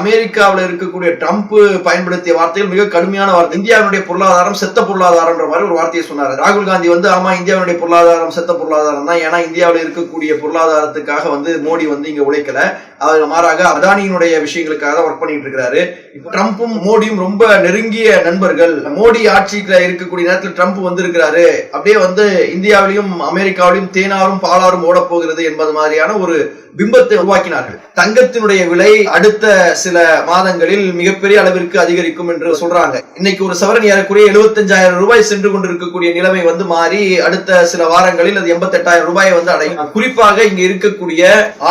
அமெரிக்காவில் இருக்கக்கூடிய ட்ரம்ப் பயன்படுத்திய வார்த்தைகள் மிக கடுமையான வார்த்தை. இந்தியாவினுடைய பொருளாதாரம் செத்த பொருளாதாரம்ன்ற மாதிரி ஒரு வார்த்தையை சொன்னார். ராகுல் காந்தி வந்து ஆமா இந்தியாவுடைய பொருளாதாரம் செத்த பொருளாதாரம் தான். ஏன்னா இந்தியாவில் இருக்கக்கூடிய பொருளாதாரத்துக்காக வந்து மோடி வந்து இங்க உழைக்கல. அவர் மாறாக அதானியினுடைய விஷயங்களுக்காக தான் ஒர்க் பண்ணிட்டு இருக்கிறாரு. இப்ப ட்ரம்ப்பும் மோடியும் ரொம்ப நெருங்கிய நண்பர்கள். மோடி ஆட்சிக்கு இருக்கக்கூடிய நேரத்தில் ட்ரம்ப் வந்திருக்கிறாரு. அப்படியே வந்து இந்தியாவிலையும் அமெரிக்காவிலையும் தேனாரும் பாலாரும் ஓடப்போகிறது என்பது மாதிரியான ஒரு பிம்பத்தை உருவாக்கினார்கள். தங்கத்தினுடைய விலை அடுத்த சில மாதங்களில் மிகப்பெரிய அளவிற்கு அதிகரிக்கும் என்று சொல்றாங்க. இன்னைக்கு ஒரு சவரன் ஏறக்குறைய 75000 ரூபாய் சென்று கொண்டிருக்கக்கூடிய நிலைமை வந்து மாறி அடுத்த சில வாரங்களில் அது 88000 ரூபாயை வந்து அடையும். குறிப்பாக இங்க இருக்கக்கூடிய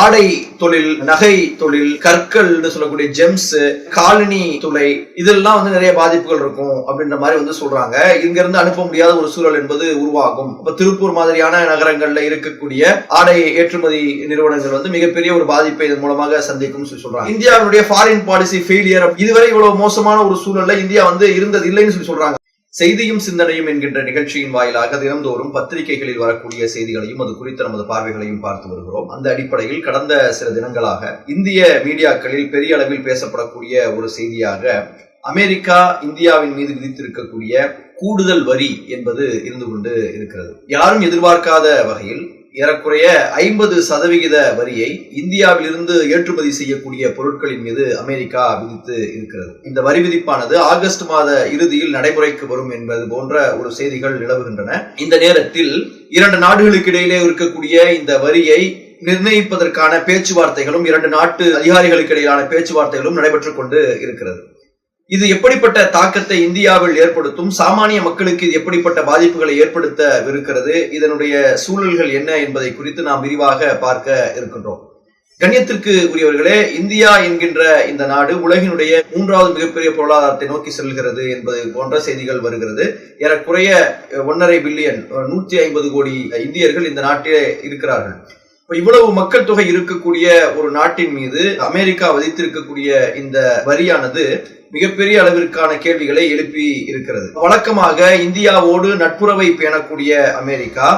ஆடை தொழில் நகை தொழில் கற்கள் சொல்லக்கூடிய ஜெம்ஸ் காலனி துளை இதெல்லாம் வந்து நிறைய பாதிப்புகள் இருக்கும் அப்படின்ற மாதிரி வந்து சொல்றாங்க. இங்க இருந்து அனுப்ப முடியாத ஒரு சூழல் என்பது உருவாகும். இப்ப திருப்பூர் மாதிரியான நகரங்கள்ல இருக்கக்கூடிய ஆடை ஏற்றுமதி நிறுவனங்கள் வந்து மிகப்பெரிய ஒரு பாதிப்பை இதன் மூலமாக சந்திக்கும் சொல்றாங்க. இந்தியாவுடைய ஃபாரின் பாலிசி ஃபெயிலியர் இதுவரை இவ்வளவு மோசமான ஒரு சூழல்ல இந்தியா வந்து இருந்தது இல்லைன்னு சொல்லி சொல்றாங்க. செய்தியும் சிந்தனையும் என்கின்ற நிகழ்ச்சியின் வாயிலாக தினந்தோறும் பத்திரிகைகளில் வரக்கூடிய செய்திகளையும் அது குறித்த நமது பார்வைகளையும் பார்த்து வருகிறோம். அந்த அடிப்படையில் கடந்த சில தினங்களாக இந்திய மீடியாக்களில் பெரிய அளவில் பேசப்படக்கூடிய ஒரு செய்தியாக அமெரிக்கா இந்தியாவின் மீது விதித்திருக்கக்கூடிய கூடுதல் வரி என்பது இருந்து கொண்டு இருக்கிறது. யாரும் எதிர்பார்க்காத வகையில் ஏறக்குறைய ஐம்பது சதவிகித வரியை இந்தியாவிலிருந்து ஏற்றுமதி செய்யக்கூடிய பொருட்களின் மீது அமெரிக்கா விதித்து இருக்கிறது. இந்த வரி விதிப்பானது ஆகஸ்ட் மாத இறுதியில் நடைமுறைக்கு வரும் என்பது போன்ற ஒரு செய்திகள் நிலவுகின்றன. இந்த நேரத்தில் இரண்டு நாடுகளுக்கு இடையிலே இருக்கக்கூடிய இந்த வரியை நிர்ணயிப்பதற்கான பேச்சுவார்த்தைகளும் இரண்டு நாட்டு அதிகாரிகளுக்கு இடையிலான பேச்சுவார்த்தைகளும் நடைபெற்றுக் கொண்டு இருக்கிறது. இது எப்படிப்பட்ட தாக்கத்தை இந்தியாவில் ஏற்படுத்தும்? சாமானிய மக்களுக்கு இது எப்படிப்பட்ட பாதிப்புகளை ஏற்படுத்தவிருக்கிறது? இதனுடைய சூழல்கள் என்ன என்பதை குறித்து நாம் விரிவாக பார்க்க இருக்கின்றோம். கண்ணியத்திற்கு உரியவர்களே இந்தியா என்கின்ற இந்த நாடு உலகினுடைய மூன்றாவது மிகப்பெரிய பொருளாதாரத்தை நோக்கி செல்கிறது என்பது போன்ற செய்திகள் வருகிறது. ஏறக்குறைய ஒன்றரை பில்லியன் நூத்தி ஐம்பது கோடி இந்தியர்கள் இந்த நாட்டிலே இருக்கிறார்கள். இவ்வளவு மக்கள் தொகை இருக்கக்கூடிய ஒரு நாட்டின் மீது அமெரிக்கா விதித்திருக்கக்கூடிய இந்த வரியானது மிகப்பெரிய அளவிற்கான கேள்விகளை எழுப்பி இருக்கிறது. வழக்கமாக இந்தியாவோடு நட்புறவை பேணக்கூடிய அமெரிக்கா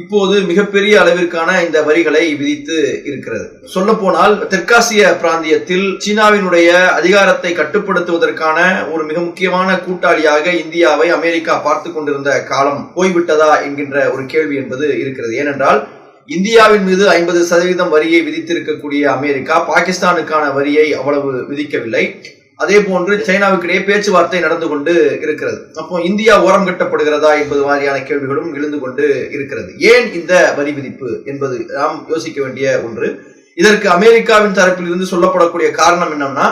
இப்போது மிகப்பெரிய அளவிற்கான இந்த வரிகளை விதித்து இருக்கிறது. சொல்ல போனால் தெற்காசிய பிராந்தியத்தில் சீனாவினுடைய அதிகாரத்தை கட்டுப்படுத்துவதற்கான ஒரு மிக முக்கியமான கூட்டாளியாக இந்தியாவை அமெரிக்கா பார்த்து கொண்டிருந்த காலம் போய்விட்டதா என்கின்ற ஒரு கேள்வி என்பது இருக்கிறது. ஏனென்றால் இந்தியாவின் மீது ஐம்பது சதவீதம் வரியை விதித்திருக்கக்கூடிய அமெரிக்கா பாகிஸ்தானுக்கான வரியை அவ்வளவு விதிக்கவில்லை. அதே போன்று சைனாவுக்கிடையே பேச்சுவார்த்தை நடந்து கொண்டு இருக்கிறது. அப்போ இந்தியா ஓரம் கட்டப்படுகிறதா என்பது மாதிரியான கேள்விகளும் எழுந்து கொண்டு இருக்கிறது. ஏன் இந்த வரி விதிப்பு என்பது நாம் யோசிக்க வேண்டிய ஒன்று. இதற்கு அமெரிக்காவின் தரப்பில் இருந்து சொல்லப்படக்கூடிய காரணம் என்னன்னா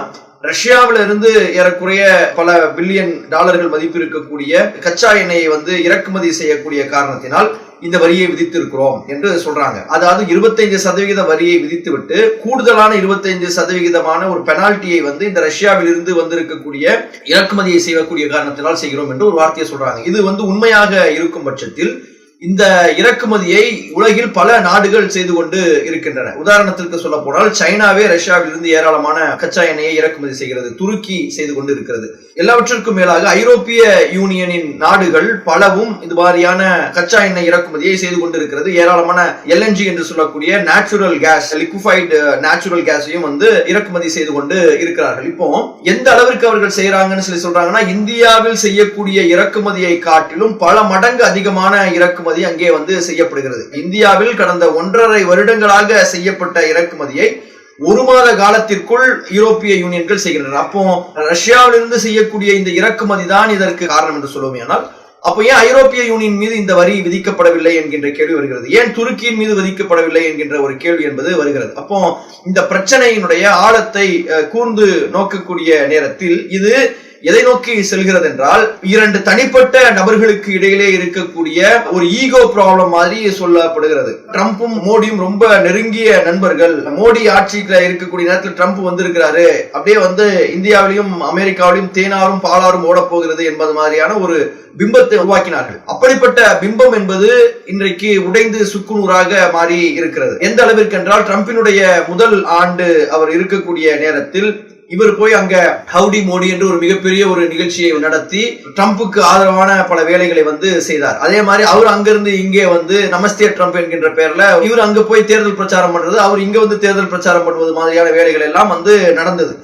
ரஷ்யாவில இருந்து ஏறக்குறைய பல பில்லியன் டாலர்கள் மதிப்பு இருக்கக்கூடிய கச்சா எண்ணெயை வந்து இறக்குமதி செய்யக்கூடிய காரணத்தினால் இந்த வரியை விதித்திருக்கிறோம் என்று சொல்றாங்க. அதாவது இருபத்தைந்து சதவிகித வரியை விதித்துவிட்டு கூடுதலான இருபத்தைந்து சதவிகிதமான ஒரு பெனால்ட்டியை வந்து இந்த ரஷ்யாவில் இருந்து வந்திருக்கக்கூடிய இறக்குமதியை செய்யக்கூடிய காரணத்தினால் செய்கிறோம் என்று ஒரு வார்த்தையை சொல்றாங்க. இது வந்து உண்மையாக இருக்கும் பட்சத்தில் இந்த இறக்குமதியை உலகில் பல நாடுகள் செய்து கொண்டு இருக்கின்றன. உதாரணத்திற்கு சொல்ல போனால் சைனாவே ரஷ்யாவிலிருந்து ஏராளமான கச்சா எண்ணெயை இறக்குமதி செய்கிறது துருக்கி செய்து கொண்டு இருக்கிறது. எல்லாவற்றிற்கும் மேலாக ஐரோப்பிய யூனியனின் நாடுகள் பலவும் இது மாதிரியான கச்சா எண்ணெய் இறக்குமதியை செய்து கொண்டு இருக்கிறது. ஏராளமான எல்என்ஜி என்று சொல்லக்கூடிய நேச்சுரல் கேஸ் லிக்விஃபைடு நேச்சுரல் கேஸையும் வந்து இறக்குமதி செய்து கொண்டு இருக்கிறார்கள். இப்போ எந்த அளவிற்கு அவர்கள் செய்யறாங்கன்னு சொல்லி சொல்றாங்கன்னா இந்தியாவில் செய்யக்கூடிய இறக்குமதியை காட்டிலும் பல மடங்கு அதிகமான இறக்குமதி அங்கே வந்து செய்யப்படுகிறது. இந்தியாவில் கடந்த ஒன்றரை வருடங்களாக செய்யப்பட்ட இறக்குமதியை ஒரு மாத காலத்திற்குள் யூரோப்பிய யூனியன்கள் செய்கின்றன அப்போ ரஷ்யாவிலிருந்து செய்யக்கூடிய இந்த இறக்குமதி தான் இதற்கு காரணம் என்று சொல்லுவோம் ஆனால் அப்போ ஏன் ஐரோப்பிய யூனியன் மீது இந்த வரி விதிக்கப்படவில்லை என்கின்ற கேள்வி வருகிறது? ஏன் துருக்கியின் மீது விதிக்கப்படவில்லை என்கின்ற ஒரு கேள்வி என்பது வருகிறது. அப்போ இந்த பிரச்சனையினுடைய ஆழத்தை கூர்ந்து நோக்கக்கூடிய நேரத்தில் இது எதை நோக்கி செல்கிறது என்றால் இரண்டு தனிப்பட்ட நபர்களுக்கு இடையிலே இருக்கக்கூடிய ஒரு ஈகோ ப்ராப்ளம் மாதிரி சொல்லப்படுகிறது. ட்ரம்ப்பும் மோடியும் ரொம்ப நெருங்கிய நண்பர்கள். மோடி ஆட்சியில இருக்கக்கூடிய நேரத்தில் ட்ரம்ப் வந்திருக்கிறாரு. அப்படியே வந்து இந்தியாவிலையும் அமெரிக்காவிலையும் தேனாரும் பாலாரும் ஓடப்போகிறது என்பது மாதிரியான ஒரு பிம்பத்தை உருவாக்கினார்கள். அப்படிப்பட்ட பிம்பம் என்பது இன்றைக்கு உடைந்து சுக்குநூறாக மாறி இருக்கிறது. எந்த அளவிற்கு என்றால் ட்ரம்பினுடைய முதல் ஆண்டு அவர் இருக்கக்கூடிய நேரத்தில் இவர் போய் அங்க ஹவுடி மோடி என்று ஒரு மிகப்பெரிய ஒரு நிகழ்ச்சியை நடத்தி ட்ரம்ப்புக்கு ஆதரவான பல வேலைகளை வந்து செய்தார். அதே மாதிரி அவர் அங்கிருந்து இங்கே வந்து நமஸ்தே ட்ரம்ப் என்கின்ற பெயர்ல இவர் அங்க போய் தேர்தல் பிரச்சாரம் பண்றது அவர் இங்க வந்து தேர்தல் பிரச்சாரம் பண்ணுவது மாதிரியான வேலைகள் எல்லாம் வந்து நடந்தது.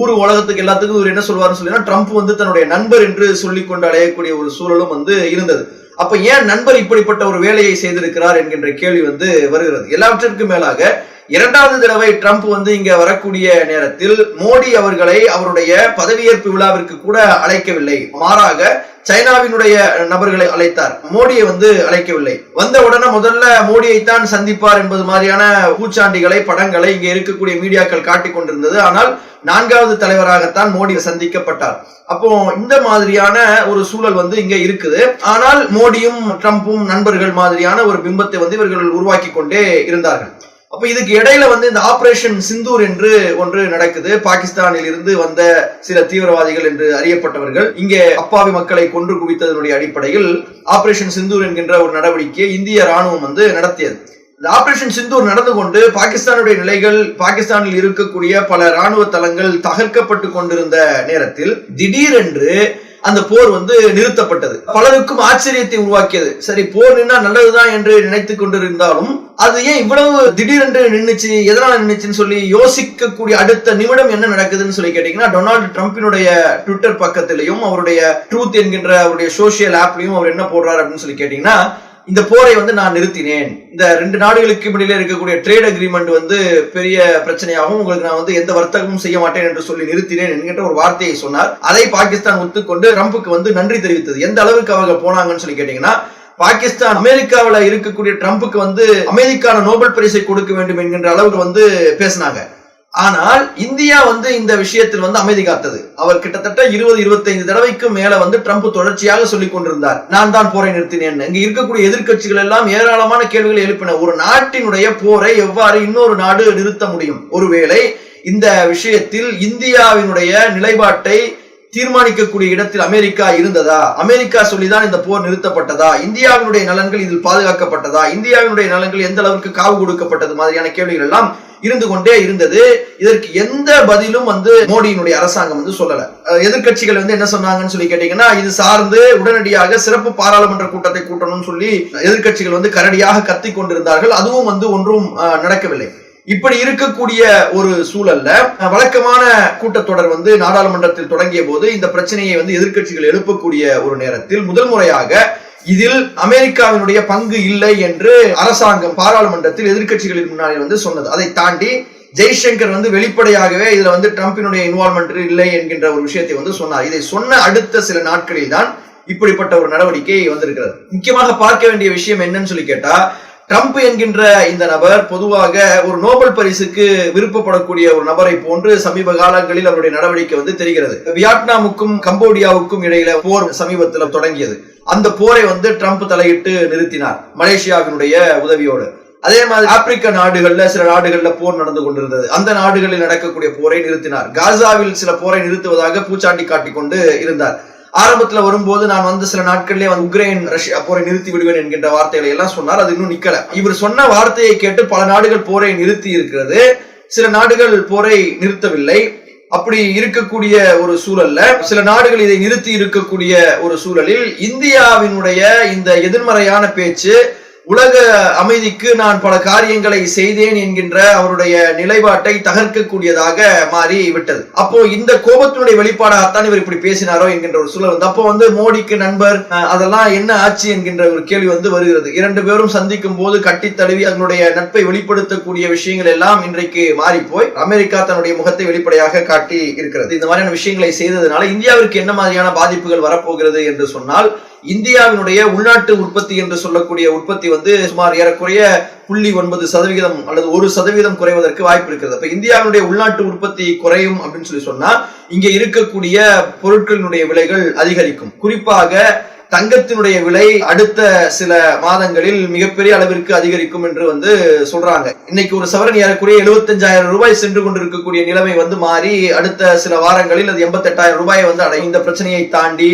ஊர் உலகத்துக்கு எல்லாத்துக்கும் இவர் என்ன சொல்வாருன்னு சொல்லினா ட்ரம்ப் வந்து தன்னுடைய நண்பர் என்று சொல்லி கொண்டு அடையக்கூடிய ஒரு சூழலும் வந்து இருந்தது. அப்ப ஏன் நண்பர் இப்படிப்பட்ட ஒரு வேலையை செய்திருக்கிறார் என்கின்ற கேள்வி வந்து வருகிறது. எல்லாவற்றிற்கும் மேலாக இரண்டாவது தடவை ட்ரம்ப் வந்து இங்க வரக்கூடிய நேரத்தில் மோடி அவர்களை அவருடைய பதவியேற்பு விழாவிற்கு கூட அழைக்கவில்லை. மாறாக சைனாவினுடைய நபர்களை அழைத்தார். மோடியை வந்து அழைக்கவில்லை. வந்த உடனே முதல்ல மோடியைத்தான் சந்திப்பார் என்பது மாதிரியான பூச்சாண்டிகளை படங்களை இங்க இருக்கக்கூடிய மீடியாக்கள் காட்டிக் கொண்டிருந்தது. ஆனால் நான்காவது தலைவராகத்தான் மோடி சந்திக்கப்பட்டார். அப்போ இந்த மாதிரியான ஒரு சூழல் வந்து இங்க இருக்குது. ஆனால் மோடியும் ட்ரம்ப்பும் நண்பர்கள் மாதிரியான ஒரு பிம்பத்தை வந்து இவர்கள் உருவாக்கி கொண்டே இருந்தார்கள். அப்ப இதுக்கு இடையில வந்து இந்த ஆபரேஷன் சிந்தூர் என்று ஒன்று நடக்குது. பாகிஸ்தானில் இருந்து வந்த சில தீவிரவாதிகள் என்று அறியப்பட்டவர்கள் இங்கே அப்பாவி மக்களை கொன்று குவித்ததனுடைய அடிப்படையில் ஆபரேஷன் சிந்தூர் என்கின்ற ஒரு நடவடிக்கையை இந்திய ராணுவம் வந்து நடத்தியது. இந்த ஆபரேஷன் சிந்தூர் நடந்து கொண்டு பாகிஸ்தானுடைய நிலைகள் பாகிஸ்தானில் இருக்கக்கூடிய பல ராணுவ தளங்கள் தகர்க்கப்பட்டு கொண்டிருந்த நேரத்தில் திடீரென்று அந்த போர் வந்து நிறுத்தப்பட்டது. பலருக்கும் ஆச்சரியத்தை உருவாக்கியது. சரி போர் நின்னா நல்லதுதான் என்று நினைத்துக் கொண்டிருந்தாலும் அது ஏன் இவ்வளவு திடீரென்று நின்னுச்சு எதனால நின்றுச்சுன்னு சொல்லி யோசிக்கக்கூடிய அடுத்த நிமிடம் என்ன நடக்குதுன்னு சொல்லி கேட்டீங்கன்னா டொனால்டு ட்ரம்பினுடைய ட்விட்டர் பக்கத்திலையும் அவருடைய ட்ரூத் என்கின்ற அவருடைய சோசியல் ஆப்லயும் அவர் என்ன போடுறாரு அப்படின்னு சொல்லி கேட்டீங்கன்னா இந்த போரை வந்து நான் நிறுத்தினேன். இந்த ரெண்டு நாடுகளுக்கு இடையில இருக்கக்கூடிய ட்ரேட் அக்ரிமெண்ட் வந்து பெரிய பிரச்சனையாகவும் உங்களுக்கு நான் வந்து எந்த வர்த்தகமும் செய்ய மாட்டேன் என்று சொல்லி நிறுத்தினேன் என்கின்ற ஒரு வார்த்தையை சொன்னார். அதை பாகிஸ்தான் ஒத்துக்கொண்டு ட்ரம்புக்கு வந்து நன்றி தெரிவித்தது. எந்த அளவுக்கு அவங்க போனாங்கன்னு சொல்லி கேட்டீங்கன்னா பாகிஸ்தான் அமெரிக்காவில் இருக்கக்கூடிய ட்ரம்புக்கு வந்து அமெரிக்கான நோபல் பரிசை கொடுக்க வேண்டும் என்கின்ற அளவுக்கு வந்து பேசினாங்க. ஆனால் இந்தியா வந்து இந்த விஷயத்தில் வந்து அமைதி காத்தது. அவர் கிட்டத்தட்ட இருபது இருபத்தைந்து தடவைக்கும் மேல வந்து ட்ரம்ப் தொடர்ச்சியாக சொல்லிக் கொண்டிருந்தார். நான் தான் போரை நிறுத்தினேன் இங்க இருக்கக்கூடிய எதிர்க்கட்சிகள் எல்லாம் ஏராளமான கேள்விகளை எழுப்பின. ஒரு நாட்டினுடைய போரை எவ்வாறு இன்னொரு நாடு நிறுத்த முடியும்? ஒருவேளை இந்த விஷயத்தில் இந்தியாவினுடைய நிலைப்பாட்டை தீர்மானிக்கக்கூடிய இடத்தில் அமெரிக்கா இருந்ததா? அமெரிக்கா சொல்லிதான் இந்த போர் நிறுத்தப்பட்டதா? இந்தியாவினுடைய நலன்கள் இதில் பாதுகாக்கப்பட்டதா? இந்தியாவினுடைய நலன்கள் எந்த அளவுக்கு காவு கொடுக்கப்பட்டது? மாதிரியான கேள்விகள் எல்லாம் இருந்து கொண்டே இருந்தது. இதற்கு எந்த பதிலும் வந்து மோடியினுடைய அரசாங்கம் வந்து சொல்லல. எதிர்கட்சிகள் வந்து என்ன சொன்னாங்கன்னு சொல்லி கேட்டீங்கன்னா இது சார்ந்து உடனடியாக சிறப்பு பாராளுமன்ற கூட்டத்தை கூட்டணும்னு சொல்லி எதிர்கட்சிகள் வந்து கரடியாக கத்தி கொண்டிருந்தார்கள். அதுவும் வந்து ஒன்றும் நடக்கவில்லை. இப்படி இருக்கக்கூடிய ஒரு சூழல்ல வழக்கமான கூட்டத்தொடர் வந்து நாடாளுமன்றத்தில் தொடங்கிய போது இந்த பிரச்சனையை வந்து எதிர்கட்சிகள் எழுப்பக்கூடிய ஒரு நேரத்தில் முதல் முறையாக இதில் அமெரிக்காவினுடைய பங்கு இல்லை என்று அரசாங்கம் பாராளுமன்றத்தில் எதிர்கட்சிகளின் முன்னாடி வந்து சொன்னது. அதை தாண்டி ஜெய்சங்கர் வந்து வெளிப்படையாகவே இதுல வந்து ட்ரம்பினுடைய இன்வால்மெண்ட் இல்லை என்கின்ற ஒரு விஷயத்தை வந்து சொன்னார். இதை சொன்ன அடுத்த சில நாட்களில் தான் இப்படிப்பட்ட ஒரு நடவடிக்கை வந்திருக்கிறது. முக்கியமாக பார்க்க வேண்டிய விஷயம் என்னன்னு சொல்லி கேட்டா ட்ரம்ப் என்கின்ற இந்த நபர் பொதுவாக ஒரு நோபல் பரிசுக்கு விருப்பப்படக்கூடிய ஒரு நபரை போன்று சமீப காலங்களில் அவருடைய நடவடிக்கை வந்து தெரிகிறது. வியட்நாமுக்கும் கம்போடியாவுக்கும் இடையில போர் சமீபத்தில் தொடங்கியது. அந்த போரை வந்து ட்ரம்ப் தலையிட்டு நிறுத்தினார் மலேசியாவினுடைய உதவியோடு. அதே மாதிரி ஆப்பிரிக்க நாடுகள்ல சில நாடுகள்ல போர் நடந்து கொண்டிருந்தது. அந்த நாடுகளில் நடக்கக்கூடிய போரை நிறுத்தினார். காசாவில் சில போரை நிறுத்துவதாக பூச்சாண்டி காட்டிக் கொண்டு இருந்தார். ஆரம்பத்துல வரும்போது நான் வந்து சில நாட்கள்லயே வந்து உக்ரைன் ரஷ்யா போரை நிறுத்தி விடுவேன் என்கின்ற வார்த்தைகளை எல்லாம் சொன்னார். அது இன்னும் நிக்கல. இவர் சொன்ன வார்த்தையை கேட்டு பல நாடுகள் போரை நிறுத்தி இருக்கிறது. சில நாடுகள் போரை நிறுத்தவில்லை. அப்படி இருக்கக்கூடிய ஒரு சூழல்ல சில நாடுகள் இதை நிறுத்தி இருக்கக்கூடிய ஒரு சூழலில் இந்தியாவினுடைய இந்த எதிர்மறையான பேச்சு உலக அமைதிக்கு நான் பல காரியங்களை செய்தேன் என்கின்ற அவருடைய நிலைப்பாட்டை தகர்க்கக்கூடியதாக மாறி விட்டது. அப்போ இந்த கோபத்தினுடைய வெளிப்பாடாகத்தான் இவர் இப்படி பேசினாரோ என்கின்ற ஒரு சூழல் வந்து அப்போ வந்து மோடிக்கு நண்பர் அதெல்லாம் என்ன ஆச்சு என்கின்ற ஒரு கேள்வி வந்து வருகிறது. இரண்டு பேரும் சந்திக்கும் போது கட்டி தழுவி அதனுடைய நட்பை வெளிப்படுத்தக்கூடிய விஷயங்கள் எல்லாம் இன்றைக்கு மாறி போய் அமெரிக்கா தன்னுடைய முகத்தை வெளிப்படையாக காட்டி இருக்கிறது. இந்த மாதிரியான விஷயங்களை செய்ததுனால இந்தியாவிற்கு என்ன மாதிரியான பாதிப்புகள் வரப்போகிறது என்று சொன்னால் இந்தியாவினுடைய உள்நாட்டு உற்பத்தி என்று சொல்லக்கூடிய உற்பத்தி வந்து சுமார் ஏறக்குறைய புள்ளி ஒன்பது சதவிகிதம் அல்லது ஒரு சதவீதம் குறைவதற்கு வாய்ப்பு இருக்கிறது. அப்ப இந்தியாவினுடைய உள்நாட்டு உற்பத்தி குறையும் அப்படின்னு சொல்லி சொன்னா இங்க இருக்கக்கூடிய பொருட்களினுடைய விலைகள் அதிகரிக்கும். குறிப்பாக தங்கத்தினுடைய விலை அடுத்த சில மாதங்களில் மிகப்பெரிய அளவிற்கு அதிகரிக்கும் என்று வந்து சொல்றாங்க. இன்னைக்கு ஒரு சவரன் ஏறக்குறைய எழுபத்தஞ்சாயிரம் ரூபாய் சென்று கொண்டிருக்கக்கூடிய நிலைமை வந்து மாறி அடுத்த சில வாரங்களில் அது எண்பத்தெட்டாயிரம் ரூபாயை வந்து அடையும் இந்த பிரச்சனையை தாண்டி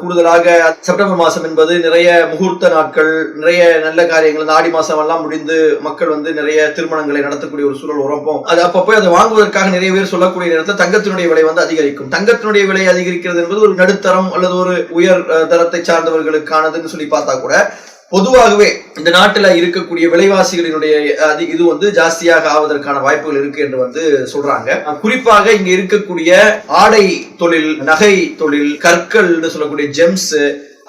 கூடுதலாக செப்டம்பர் மாசம் என்பது நிறைய முகூர்த்த நாட்கள் நிறைய நல்ல காரியங்கள் இந்த ஆடி மாசம் எல்லாம் முடிந்து மக்கள் வந்து நிறைய திருமணங்களை நடத்தக்கூடிய ஒரு சூழல் உரப்போம் அது அப்ப போய் அதை வாங்குவதற்காக நிறைய பேர் சொல்லக்கூடிய நேரத்தில் தங்கத்தினுடைய விலை வந்து அதிகரிக்கும். தங்கத்தினுடைய விலை அதிகரிக்கிறது என்பது ஒரு நடுத்தரம் அல்லது ஒரு உயர் தரத்தை சார்ந்தவர்களுக்கானதுன்னு சொல்லி பார்த்தா கூட பொதுவாகவே இந்த நாட்டில் இருக்கக்கூடிய விலைவாசிகளினுடைய அது இது வந்து ஜாஸ்தியாக ஆவதற்கான வாய்ப்புகள் இருக்கு என்று வந்து சொல்றாங்க. குறிப்பாக இங்க இருக்கக்கூடிய ஆடை தொழில் நகை தொழில் கற்கள்னு சொல்லக்கூடிய ஜெம்ஸ்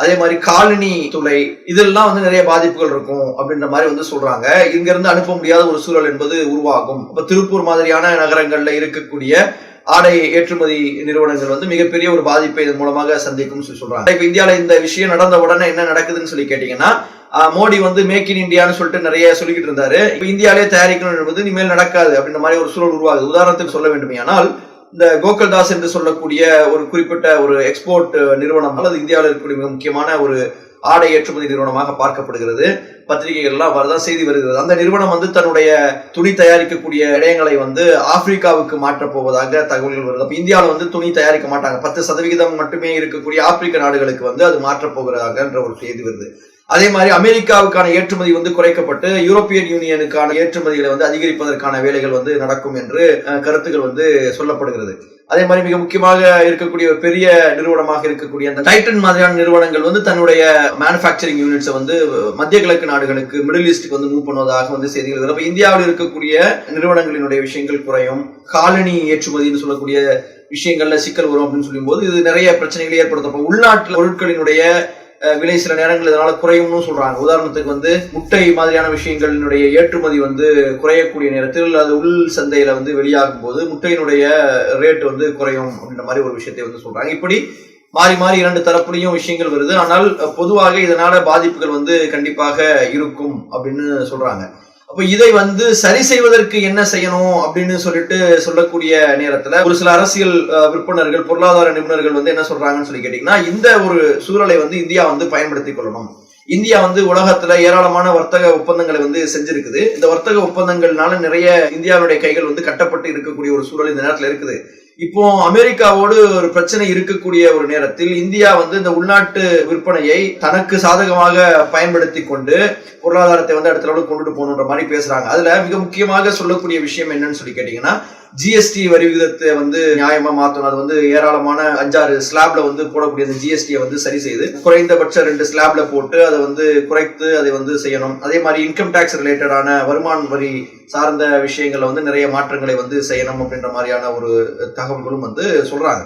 அதே மாதிரி காலனி துளை இதெல்லாம் வந்து நிறைய பாதிப்புகள் இருக்கும் அப்படின்ற மாதிரி வந்து சொல்றாங்க. இங்க இருந்து அனுப்ப முடியாத ஒரு சூழல் என்பது உருவாகும். இப்ப திருப்பூர் மாதிரியான நகரங்கள்ல இருக்கக்கூடிய ஆடை ஏற்றுமதி நிறுவனங்கள் வந்து மிகப்பெரிய ஒரு பாதிப்பை இதன் மூலமாக சந்திக்கும் சொல்லி சொல்றாங்க. இப்ப இந்தியாவில இந்த விஷயம் நடந்த உடனே என்ன நடக்குதுன்னு சொல்லி கேட்டீங்கன்னா மோடி வந்து மேக் இன் இந்தியான்னு சொல்லிட்டு நிறைய சொல்லிக்கிட்டு இருந்தாரு. இப்ப இந்தியாவிலே தயாரிக்கணும் என்பது இனிமேல் நடக்காது அப்படின்ற மாதிரி ஒரு சூழல் உருவாகுது. உதாரணத்துக்கு சொல்ல வேண்டுமையானால் இந்த கோகுல்தாஸ் என்று சொல்லக்கூடிய ஒரு குறிப்பிட்ட ஒரு எக்ஸ்போர்ட் நிறுவனம் அல்லது இந்தியாவில் இருக்கக்கூடிய மிக முக்கியமான ஒரு ஆடை ஏற்றுமதி நிறுவனமாக பார்க்கப்படுகிறது. பத்திரிகைகள்லாம் வரதான் செய்தி வருகிறது. அந்த நிறுவனம் வந்து தன்னுடைய துணி தயாரிக்கக்கூடிய இடங்களை வந்து ஆப்பிரிக்காவுக்கு மாற்றப் போவதாக தகவல்கள் வருது. அப்ப இந்தியாவில் வந்து துணி தயாரிக்க மாட்டாங்க. பத்து சதவிகிதம் மட்டுமே இருக்கக்கூடிய ஆப்பிரிக்க நாடுகளுக்கு வந்து அது மாற்றப் போகிறதாக என்ற ஒரு செய்தி வருது. அதே மாதிரி அமெரிக்காவுக்கான ஏற்றுமதி வந்து குறைக்கப்பட்டு யூரோப்பியன் யூனியனுக்கான ஏற்றுமதிகளை வந்து அதிகரிப்பதற்கான வேலைகள் வந்து நடக்கும் என்று கருத்துக்கள் வந்து சொல்லப்படுகிறது. அதே மாதிரி மிக முக்கியமாக இருக்கக்கூடிய ஒரு பெரிய நிறுவனமாக இருக்கக்கூடிய அந்த டைட்டன் மாதிரியான நிறுவனங்கள் வந்து தன்னுடைய மேனுஃபேக்சரிங் யூனிட்ஸை வந்து மத்திய கிழக்கு நாடுகளுக்கு மிடில் ஈஸ்ட்டுக்கு வந்து மூவ் பண்ணுவதாக வந்து செய்திகள் வருது. இந்தியாவில் இருக்கக்கூடிய நிறுவனங்களினுடைய விஷயங்கள் குறையும். காலனி ஏற்றுமதின்னு சொல்லக்கூடிய விஷயங்கள்ல சிக்கல் வரும் அப்படின்னு சொல்லும்போது இது நிறைய பிரச்சனைகளை ஏற்படுத்தும். உள்நாட்டு பொருட்களினுடைய விலை சில நேரங்கள் இதனால குறையும்னு சொல்றாங்க. உதாரணத்துக்கு வந்து முட்டை மாதிரியான விஷயங்களினுடைய ஏற்றுமதி வந்து குறையக்கூடிய நேரத்தில் அது உள் சந்தையில வந்து வெளியாகும் போது முட்டையினுடைய ரேட் வந்து குறையும் அப்படின்ற மாதிரி ஒரு விஷயத்தை வந்து சொல்றாங்க. இப்படி மாறி மாறி இரண்டு தரப்புலையும் விஷயங்கள் வருது. ஆனால் பொதுவாக இதனால பாதிப்புகள் வந்து கண்டிப்பாக இருக்கும் அப்படின்னு சொல்றாங்க. அப்ப இதை வந்து சரி செய்வதற்கு என்ன செய்யணும் அப்படின்னு சொல்லிட்டு சொல்லக்கூடிய நேரத்துல ஒரு சில அரசியல் அஹ், விற்பனர்கள் பொருளாதார நிபுணர்கள் வந்து என்ன சொல்றாங்கன்னு சொல்லி கேட்டீங்கன்னா இந்த ஒரு சூழலை வந்து இந்தியா வந்து பயன்படுத்திக் கொள்ளணும். இந்தியா வந்து உலகத்துல ஏராளமான வர்த்தக ஒப்பந்தங்களை வந்து செஞ்சிருக்குது. இந்த வர்த்தக ஒப்பந்தங்கள்னால நிறைய இந்தியாவுடைய கைகள் வந்து கட்டப்பட்டு இருக்கக்கூடிய ஒரு சூழல் இந்த நேரத்துல இருக்குது. இப்போ அமெரிக்காவோடு ஒரு பிரச்சனை இருக்கக்கூடிய ஒரு நேரத்தில் இந்தியா வந்து இந்த உள்நாட்டு விற்பனையை தனக்கு சாதகமாக பயன்படுத்தி கொண்டு பொருளாதாரத்தை வந்து அடுத்த அளவுக்கு கொண்டுட்டு போகணுன்ற மாதிரி பேசுறாங்க. அதுல மிக முக்கியமாக சொல்லக்கூடிய விஷயம் என்னன்னு சொல்லி கேட்டீங்கன்னா ஜிஎஸ்டி வரி விகிதத்தை வந்து நியாயமா மாத்தணும். அது வந்து ஏராளமான அஞ்சாறு ஸ்லாப்ல வந்து போடக்கூடிய அந்த ஜிஎஸ்டியை வந்து சரி செய்து குறைந்தபட்ச ரெண்டு ஸ்லாப்ல போட்டு அதை வந்து குறைத்து அதை வந்து செய்யணும். அதே மாதிரி இன்கம் டேக்ஸ் ரிலேட்டடான வருமான வரி சார்ந்த விஷயங்கள்ல வந்து நிறைய மாற்றங்களை வந்து செய்யணும் அப்படின்ற மாதிரியான ஒரு தகவல்களும் வந்து சொல்றாங்க.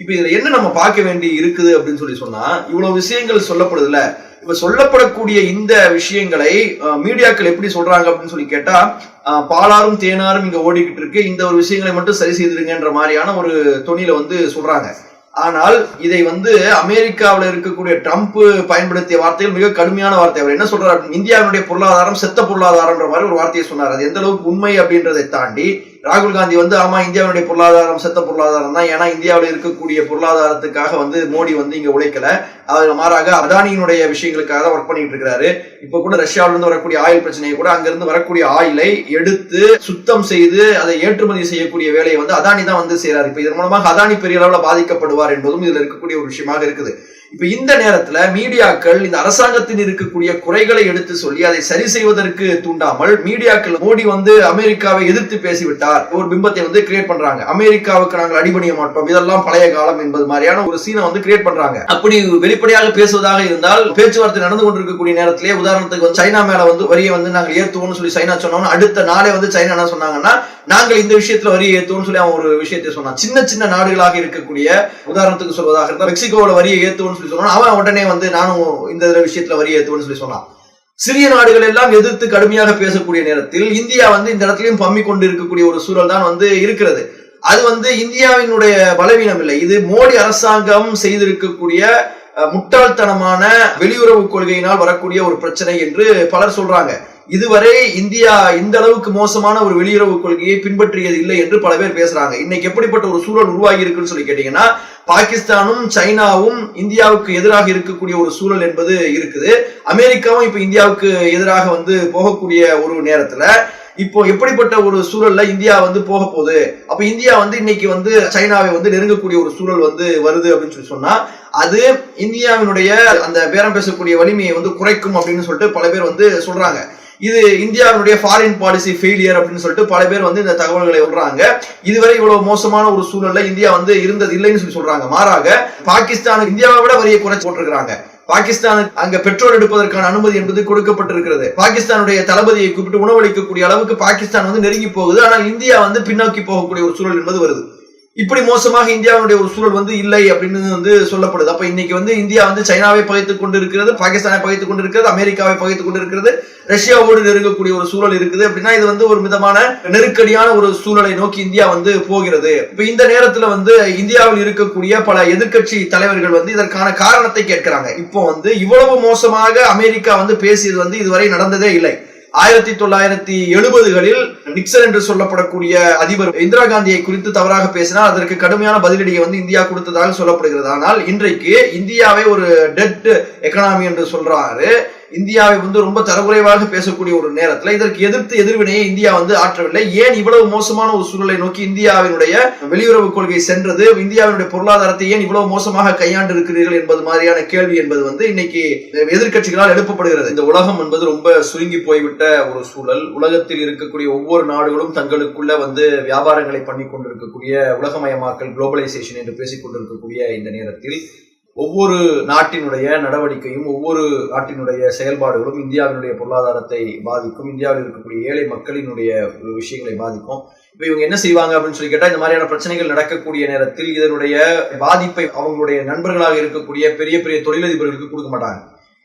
இப்ப இதுல என்ன நம்ம பார்க்க வேண்டி இருக்குது அப்படின்னு சொல்லி சொன்னா இவ்வளவு விஷயங்கள் சொல்லப்படுதுல இப்ப சொல்லப்படக்கூடிய இந்த விஷயங்களை மீடியாக்கள் எப்படி சொல்றாங்க அப்படின்னு சொல்லி கேட்டா பாலாரும் தேனாரும் இங்க ஓடிக்கிட்டு இருக்கு. இந்த ஒரு விஷயங்களை மட்டும் சரி செய்திருங்கன்ற மாதிரியான ஒரு தொனியில வந்து சொல்றாங்க. ஆனால் இதை வந்து அமெரிக்காவில் இருக்கக்கூடிய ட்ரம்ப் பயன்படுத்திய வார்த்தைகள் மிக கடுமையான வார்த்தை. அவர் என்ன சொல்றாரு? அப்படின்னு, இந்தியாவினுடைய பொருளாதாரம் செத்த பொருளாதாரம்ன்ற மாதிரி ஒரு வார்த்தையை சொன்னார். அது எந்த அளவுக்கு உண்மை அப்படின்றதை தாண்டி ராகுல் காந்தி வந்து ஆமா இந்தியாவுடைய பொருளாதாரம் செத்த பொருளாதாரம் தான். ஏன்னா இந்தியாவில் இருக்கக்கூடிய பொருளாதாரத்துக்காக வந்து மோடி வந்து இங்க உழைக்கல. அவர் மாறாக அதானியினுடைய விஷயங்களுக்காக தான் ஒர்க் பண்ணிட்டு இருக்காரு இப்ப கூட ரஷ்யாவில இருந்து வரக்கூடிய ஆயில் பிரச்சனையை கூட அங்கிருந்து வரக்கூடிய ஆயிலை எடுத்து சுத்தம் செய்து அதை ஏற்றுமதி செய்யக்கூடிய வேலையை வந்து அதானி தான் வந்து செய்யறாரு இப்ப இதன் மூலமாக அதானி பெரிய அளவுல பாதிக்கப்படுவார் என்பதும் இதுல இருக்கக்கூடிய ஒரு விஷயமாக இருக்குது. இப்ப இந்த நேரத்துல மீடியாக்கள் இந்த அரசாங்கத்தின் இருக்கக்கூடிய குறைகளை எடுத்து சொல்லி அதை சரி செய்வதற்கு தூண்டாமல் மீடியாக்கள் மோடி வந்து அமெரிக்காவை எதிர்த்து பேசிவிட்டார். ஒரு பிம்பத்தை வந்து கிரியேட் பண்றாங்க. அமெரிக்காவுக்கு நாங்கள் அடிபணிய மாட்டோம். இதெல்லாம் பழைய காலம் என்பது மாதிரியான ஒரு சீனை வந்து கிரியேட் பண்றாங்க. அப்படி வெளிப்படையாக பேசுவதாக இருந்தால் பேச்சுவார்த்தை நடந்து கொண்டிருக்கக்கூடிய நேரத்திலே உதாரணத்துக்கு வந்து சைனா மேல வந்து வரியை வந்து நாங்கள் ஏத்துவோம்னு சொல்லி சைனா சொன்னோம்னா அடுத்த நாளே வந்து சைனா என்ன சொன்னாங்கன்னா நாங்கள் இந்த விஷயத்துல வரி ஏத்துவோம்னு சொல்லி அவன் ஒரு விஷயத்தை சொன்னான். சின்ன சின்ன நாடுகளாக இருக்கக்கூடிய உதாரணத்துக்கு சொல்வதாக இருந்தால் மெக்சிகோவில் வரியை ஏத்துவோம்னு சொல்லி சொன்னான். அவன் உடனே வந்து நானும் இந்த விஷயத்துல வரி ஏத்துவோம்னு சொல்லி சொன்னான். சிறிய நாடுகள் எல்லாம் எதிர்த்து கடுமையாக பேசக்கூடிய நேரத்தில் இந்தியா வந்து இந்த இடத்துலயும் பம்மி கொண்டு இருக்கக்கூடிய ஒரு சூழல் தான் வந்து இருக்கிறது. அது வந்து இந்தியாவினுடைய பலவீனம் இல்லை. இது மோடி அரசாங்கம் செய்திருக்கக்கூடிய முட்டாள்தனமான வெளியுறவு கொள்கையினால் வரக்கூடிய ஒரு பிரச்சனை என்று பலர் சொல்றாங்க. இதுவரை இந்தியா இந்த அளவுக்கு மோசமான ஒரு வெளியுறவு கொள்கையை பின்பற்றியது இல்லை என்று பல பேர் பேசுறாங்க. இன்னைக்கு எப்படிப்பட்ட ஒரு சூழல் உருவாகி இருக்குன்னு சொல்லி கேட்டீங்கன்னா பாகிஸ்தானும் சைனாவும் இந்தியாவுக்கு எதிராக இருக்கக்கூடிய ஒரு சூழல் என்பது இருக்குது. அமெரிக்காவும் இப்ப இந்தியாவுக்கு எதிராக வந்து போகக்கூடிய ஒரு நேரத்துல இப்போ எப்படிப்பட்ட ஒரு சூழல்ல இந்தியா வந்து போக போகுது? அப்ப இந்தியா வந்து இன்னைக்கு வந்து சைனாவை வந்து நெருங்கக்கூடிய ஒரு சூழல் வந்து வருது அப்படின்னு சொல்லி சொன்னா அது இந்தியாவினுடைய அந்த பேரம் பேசக்கூடிய வலிமையை வந்து குறைக்கும் அப்படின்னு சொல்லிட்டு பல பேர் வந்து சொல்றாங்க. இது இந்தியாவினுடைய ஃபாரின் பாலிசி ஃபெயிலியர் அப்படின்னு சொல்லிட்டு பல பேர் வந்து இந்த தகவல்களை விடுறாங்க இதுவரை இவ்வளவு மோசமான ஒரு சூழல்ல இந்தியா வந்து இருந்தது இல்லைன்னு சொல்லி சொல்றாங்க. மாறாக பாகிஸ்தான் இந்தியாவை விட வரியை குறைச்சு போட்டிருக்கிறாங்க. பாகிஸ்தான் அங்க பெட்ரோல் எடுப்பதற்கான அனுமதி என்பது கொடுக்கப்பட்டிருக்கிறது. பாகிஸ்தானுடைய தளபதியை கூப்பிட்டு உணவளிக்கக்கூடிய அளவுக்கு பாகிஸ்தான் வந்து நெருங்கி போகுது. ஆனால் இந்தியா வந்து பின்னோக்கி போகக்கூடிய ஒரு சூழல் என்பது வருது. இப்படி மோசமாக இந்தியாவுடைய ஒரு சூழல் வந்து இல்லை அப்படின்னு வந்து சொல்லப்படுது. அப்ப இன்னைக்கு வந்து இந்தியா வந்து சைனாவை பகைத்துக் கொண்டு இருக்கிறது பாகிஸ்தானை பகைத்துக் கொண்டு இருக்கிறது அமெரிக்காவை பகைத்துக் கொண்டு இருக்கிறது ரஷ்யாவோடு நெருங்கக்கூடிய ஒரு சூழல் இருக்குது. அப்படின்னா இது வந்து ஒரு விதமான நெருக்கடியான ஒரு சூழலை நோக்கி இந்தியா வந்து போகிறது. இப்ப இந்த நேரத்துல வந்து இந்தியாவில் இருக்கக்கூடிய பல எதிர்க்கட்சி தலைவர்கள் வந்து இதற்கான காரணத்தை கேட்கிறாங்க. இப்போ வந்து இவ்வளவு மோசமாக அமெரிக்கா வந்து பேசியது வந்து இதுவரை நடந்ததே இல்லை. ஆயிரத்தி தொள்ளாயிரத்தி எழுபதுகளில் நிக்சன் என்று சொல்லப்படக்கூடிய அதிபர் இந்திரா காந்தியை குறித்து தவறாக பேசினால் அதற்கு கடுமையான பதிலடியை வந்து இந்தியா கொடுத்ததாக சொல்லப்படுகிறது. ஆனால் இன்றைக்கு இந்தியாவை ஒரு டெட் எக்கனாமி என்று சொல்றாரு. இந்தியாவை வந்து ரொம்ப தரக்குறைவாக பேசக்கூடிய ஒரு நேரத்துல இதற்கு எதிர்த்து எதிர்வினையை இந்தியா வந்து ஆற்றவில்லை. ஏன் இவ்வளவு மோசமான ஒரு சூழலை நோக்கி இந்தியாவினுடைய வெளியுறவு கொள்கை சென்றது? இந்தியாவினுடைய பொருளாதாரத்தை ஏன் இவ்வளவு மோசமாக கையாண்டு இருக்கிறீர்கள் என்பது மாதிரியான கேள்வி என்பது வந்து இன்னைக்கு எதிர்க்கட்சிகளால் எழுப்பப்படுகிறது. இந்த உலகம் என்பது ரொம்ப சுருங்கி போய்விட்ட ஒரு சூழல். உலகத்தில் இருக்கக்கூடிய ஒவ்வொரு நாடுகளும் தங்களுக்குள்ள வந்து வியாபாரங்களை பண்ணி கொண்டிருக்கக்கூடிய உலகமயமாக்கல் குளோபலைசேஷன் என்று பேசிக் கொண்டிருக்கக்கூடிய இந்த நேரத்தில் ஒவ்வொரு நாட்டினுடைய நடவடிக்கையும் ஒவ்வொரு நாட்டினுடைய செயல்பாடுகளும் இந்தியாவினுடைய பொருளாதாரத்தை பாதிக்கும் இந்தியாவில் இருக்கக்கூடிய ஏழை மக்களினுடைய விஷயங்களை பாதிக்கும். இப்ப இவங்க என்ன செய்வாங்க அப்படின்னு சொல்லி கேட்டா இந்த மாதிரியான பிரச்சனைகள் நடக்கக்கூடிய நேரத்தில் இதனுடைய பாதிப்பை அவங்களுடைய நண்பர்களாக இருக்கக்கூடிய பெரிய பெரிய தொழிலதிபர்களுக்கு கொடுக்க மாட்டாங்க.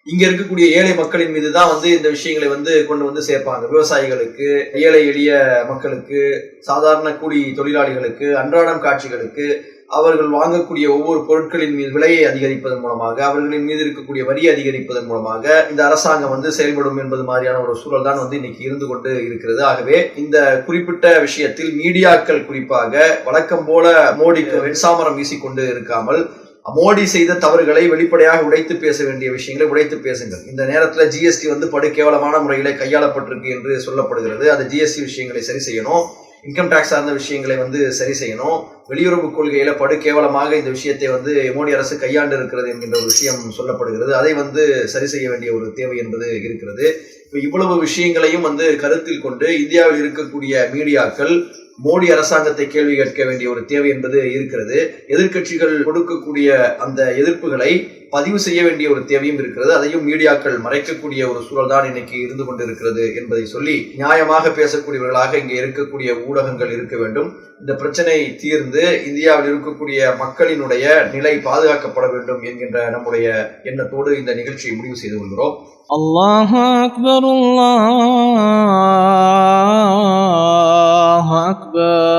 இங்க இருக்கக்கூடிய ஏழை மக்களின் மீது தான் வந்து இந்த விஷயங்களை வந்து கொண்டு வந்து சேர்ப்பாங்க. விவசாயிகளுக்கு ஏழை எளிய மக்களுக்கு சாதாரண கூலி தொழிலாளிகளுக்கு அன்றாடம் காட்சிகளுக்கு அவர்கள் வாங்கக்கூடிய ஒவ்வொரு பொருட்களின் மீது விலையை அதிகரிப்பதன் மூலமாக அவர்களின் மீது இருக்கக்கூடிய வரி அதிகரிப்பதன் மூலமாக இந்த அரசாங்கம் வந்து செயல்படும் என்பது மாதிரியான ஒரு சூழல் தான் வந்து இன்னைக்கு இருந்து கொண்டு இருக்கிறது. ஆகவே இந்த குறிப்பிட்ட விஷயத்தில் மீடியாக்கள் குறிப்பாக வழக்கம் போல மோடிக்கு வெண்சாமரம் வீசிக்கொண்டு இருக்காமல் மோடி செய்த தவறுகளை வெளிப்படையாக உடைத்து பேச வேண்டிய விஷயங்களை உடைத்து பேசுங்கள். இந்த நேரத்துல ஜிஎஸ்டி வந்து படு கேவலமான முறையில கையாளப்பட்டிருக்கு என்று சொல்லப்படுகிறது. அந்த ஜிஎஸ்டி விஷயங்களை சரி செய்யணும். இன்கம் டேக்ஸ் சார்ந்த விஷயங்களை வந்து சரி செய்யணும். வெளியுறவு கொள்கையில படு கேவலமாக இந்த விஷயத்தை வந்து மோடி அரசு கையாண்டு இருக்கிறது என்கின்ற ஒரு விஷயம் சொல்லப்படுகிறது. அதை வந்து சரி செய்ய வேண்டிய ஒரு தேவை என்பது இருக்கிறது. இப்போ இவ்வளவு விஷயங்களையும் வந்து கருத்தில் கொண்டு இந்தியாவில் இருக்கக்கூடிய மீடியாக்கள் மோடி அரசாங்கத்தை கேள்வி கேட்க வேண்டிய ஒரு தேவை என்பது இருக்கிறது. எதிர்கட்சிகள் கொடுக்கக்கூடிய அந்த எதிர்ப்புகளை பதிவு செய்ய வேண்டிய ஒரு தேவையும் இருக்கிறது. அதையும் மீடியாக்கள் மறைக்கக்கூடிய ஒரு சூழல் தான் இன்னைக்கு இருந்து கொண்டிருக்கிறது என்பதை சொல்லி நியாயமாக பேசக்கூடியவர்களாக இங்கே இருக்கக்கூடிய ஊடகங்கள் இருக்க வேண்டும். இந்த பிரச்சனை தீர்ந்து இந்தியாவில் இருக்கக்கூடிய மக்களினுடைய நிலை பாதுகாக்கப்பட வேண்டும் என்கின்ற நம்முடைய எண்ணத்தோடு இந்த நிகழ்ச்சியை முடிவு செய்து கொள்கிறோம். அல்லாஹ் அக்பர் الله أكبر